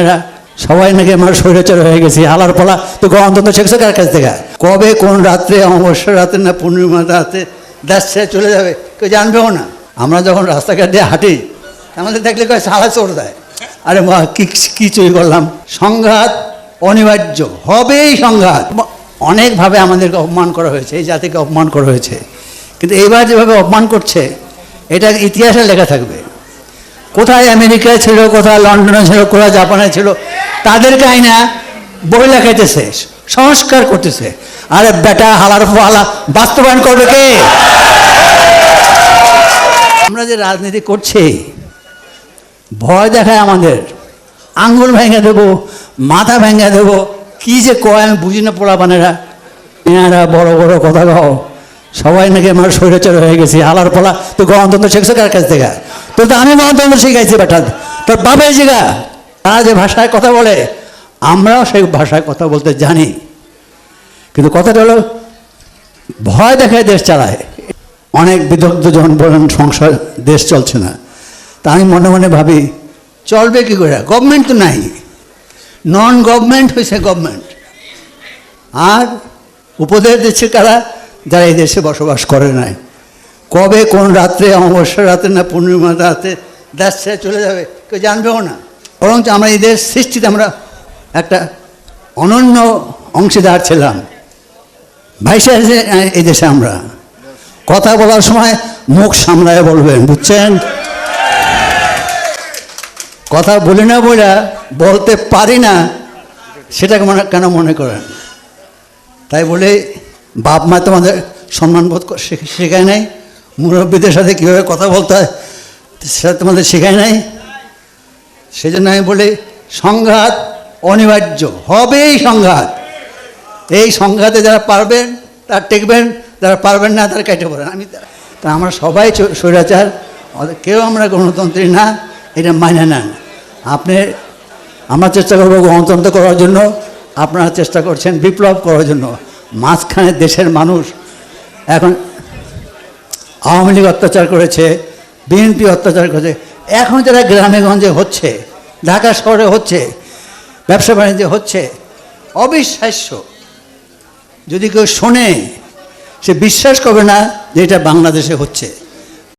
এরা সবাই নাকি আমার স্বৈরাচার হয়ে গেছি, হালার পালা। তো অন্তত শিখছো কার কাছ থেকে? কবে, কোন রাত্রে অমাবস্যা রাতে না পূর্ণিমা রাতে দেশ ছেড়ে চলে যাবে, কেউ জানবেও না। আমরা যখন রাস্তাঘাট দিয়ে হাঁটি, আমাদের দেখলে কয় সারা চোর দেয়। আরে মা, কি কি চুরি করলাম? সংঘাত অনিবার্য, হবেই সংঘাত। অনেকভাবে আমাদেরকে অপমান করা হয়েছে, এই জাতিকে অপমান করা হয়েছে। কিন্তু এইবার যেভাবে অপমান করছে এটা ইতিহাসে লেখা থাকবে। কোথায় আমেরিকায় ছিল, কোথায় লন্ডনে ছিল, কোথায় জাপানে ছিল, তাদেরকে আইনা বই লেখাইতেছে, সংস্কার করতেছে। আরে বেটা, হালার হালা বাস্তবায়ন করবে কে? আমরা যে রাজনীতি করছি, ভয় দেখায় আমাদের। আঙ্গুল ভেঙে দেবো, মাথা ভেঙে দেবো, কি যে কয় আমি বুঝি না পোলাপানেরা। এনারা বড় বড় কথা কও। সবাই নাকি আমার স্বৈরাচার হয়ে গেছি, হালার পালা তো গণতন্ত্র শিখছো কার কাছ থেকে? তো তো আমি গণতন্ত্র শিখাইছি বেটা তোর বাপের জিগা তারা যে ভাষায় কথা বলে, আমরাও সেই ভাষায় কথা বলতে জানি। কিন্তু কথাটা হলো, ভয় দেখায় দেশ চালায়। অনেক বিদগ্ধ জন বলেন, সংসার, দেশ চলছে না। তা আমি মনে মনে ভাবি, চলবে কি করে? গভর্নমেন্ট তো নাই। নন গভর্নমেন্ট হয়েছে গভর্নমেন্ট আর উপদেশ দিচ্ছে কারা? যারা এই দেশে বসবাস করে নাই। কবে কোন রাত্রে অমাবস্যা রাতে না পূর্ণিমা রাতে দেশ ছেড়ে চলে যাবে, কেউ জানবেও না। বরঞ্চ আমরা এই দেশ সৃষ্টিতে আমরা একটা অনন্য অংশীদার ছিলাম। ভাইসে এই দেশে আমরা। কথা বলার সময় মুখ সামলায় বলবেন, বুঝছেন? কথা বলি না বলে বলতে পারি না, সেটাকে মনে, কেন মনে করেন? তাই বলে বাপ মা তোমাদের সম্মানবোধ শেখায় নাই? মুরব্বীদের সাথে কীভাবে কথা বলতে হয়, সেটা তোমাদের শেখায় নাই? সেজন্য আমি বলি, সংঘাত অনিবার্য, হবেই সংঘাত। এই সংঘাতে যারা পারবেন, তারা টেকবেন, যারা পারবেন না, তারা কেটে পড়েন। আমি তা- তা আমরা সবাই স্বৈরাচার কেউ আমরা গণতন্ত্রী না, এটা মানে নেন আপনি, আমরা চেষ্টা করব গণতন্ত্র করার জন্য, আপনারা চেষ্টা করছেন বিপ্লব করার জন্য। মাঝখানে দেশের মানুষ, এখন আওয়ামী লীগ অত্যাচার করেছে, বিএনপি অত্যাচার করেছে। এখন যারা গ্রামে গঞ্জে হচ্ছে, ঢাকা শহরে হচ্ছে, ব্যবসা বাণিজ্য হচ্ছে, অবিশ্বাস্য। যদি কেউ শোনে, সে বিশ্বাস করবে না যে এটা বাংলাদেশে হচ্ছে।